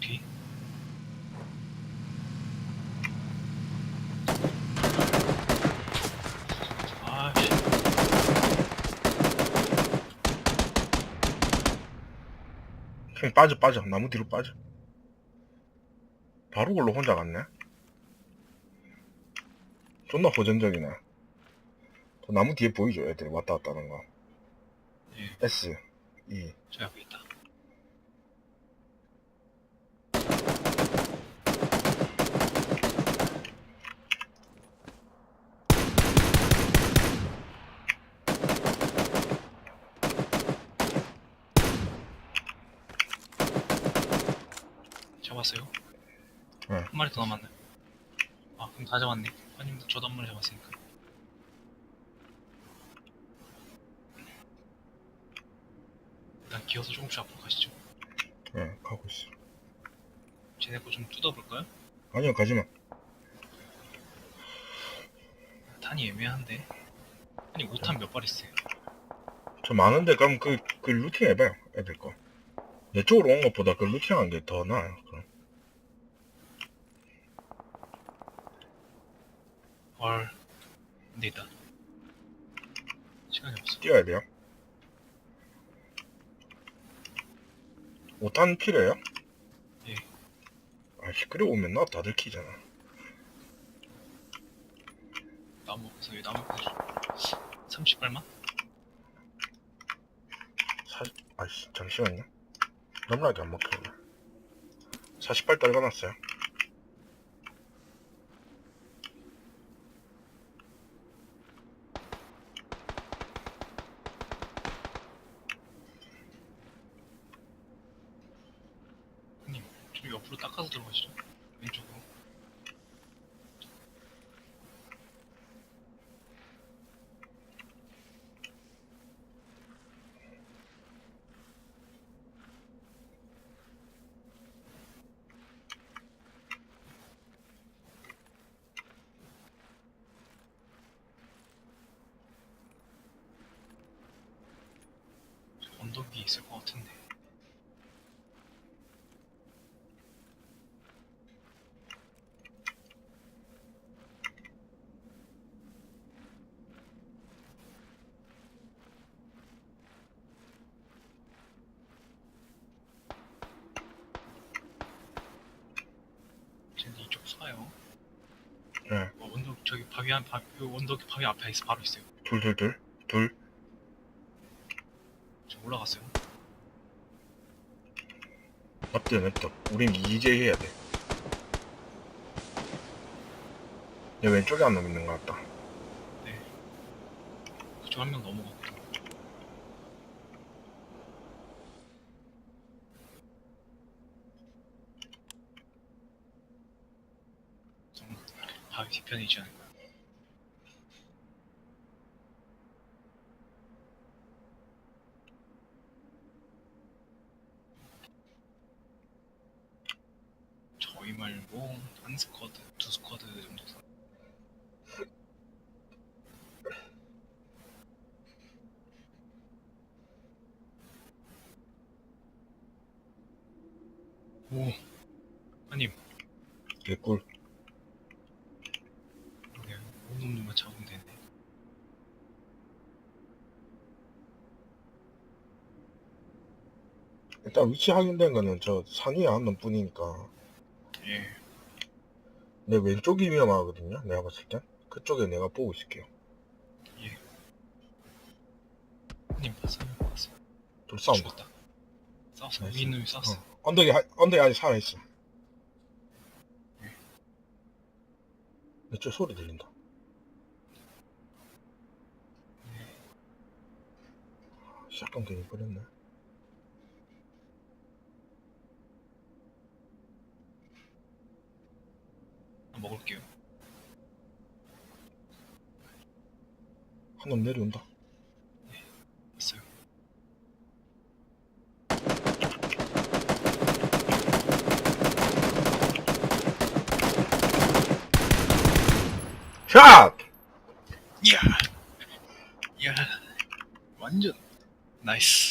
뒤. 아씨. 형이 빠져 빠져. 나무 뒤로 빠져. 바로 걸로 혼자 갔네? 존나 호전적이네. 저 나무 뒤에 보이죠? 애들이 왔다 갔다 하는 거. 예, S E. 저 앞에 있다. 잡았어요? 네. 한 마리 더 남았네. 아, 그럼 다 잡았네. 아니면 저도 한 마리 잡았으니까. 일단 기어서 조금씩 앞으로 가시죠. 예 가고 있어 쟤네 거 좀 뜯어볼까요? 아니요 가지마 탄이 애매한데. 아니, 5탄 몇 발 있어요? 저 많은데 그럼 그, 그 루팅 해봐요 애들 거 내 쪽으로 온 것보다 그 루팅 한 게 더 나아요 그럼 헐. 근데 있다. 시간이 없어. 뛰어야 돼요 5탄 필요해요? 예. 아 시끄러워 오면 나 다들 키잖아 나무, 이 나무 가지고 30발만? 사, 아씨 잠시만요 너무나게 안 먹혔네 40발 떨궈놨어요 형님, 좀 옆으로 닦아서 들어가시죠. 왼쪽으로. 저 언덕 위에 있을 것 같은데. 쟤네 이쪽 쏴요. 네. 어, 언덕 저기 바위 한 바, 그 언덕 바위 앞에 있어 바로 있어요. 둘둘둘 둘 저 올라갔어요. 냅둬 냅둬 우린 이제 해야 돼내 왼쪽에 한 놈 있는 것 같다 그쪽 한 명 넘어갔거든. 좀 바위 뒤편에 있지 않을까? 저희 말고 한 스쿼드, 두 스쿼드 정도 사- 오, 아님, 개꿀 그냥 오놈들만 잡으면 되네. 일단 위치 확인된 거는 저 산 위에 한놈 뿐이니까 예, 내 왼쪽이 위험하거든요 내가 봤을 땐 그쪽에 내가 보고 있을게요 예. 아님 봤어요, 봤어요. 둘 싸운다 죽었다. 싸웠어. 나이스. 위에 놈이 싸웠어. 어. 언덕이 하- 언덕이 아직 살아 있어 내쪽 소리 들린다 샷건 괜히 버렸네 먹을게요. 한 놈 내려온다 있어요. 샷! 이야, 이야, 완전 나이스.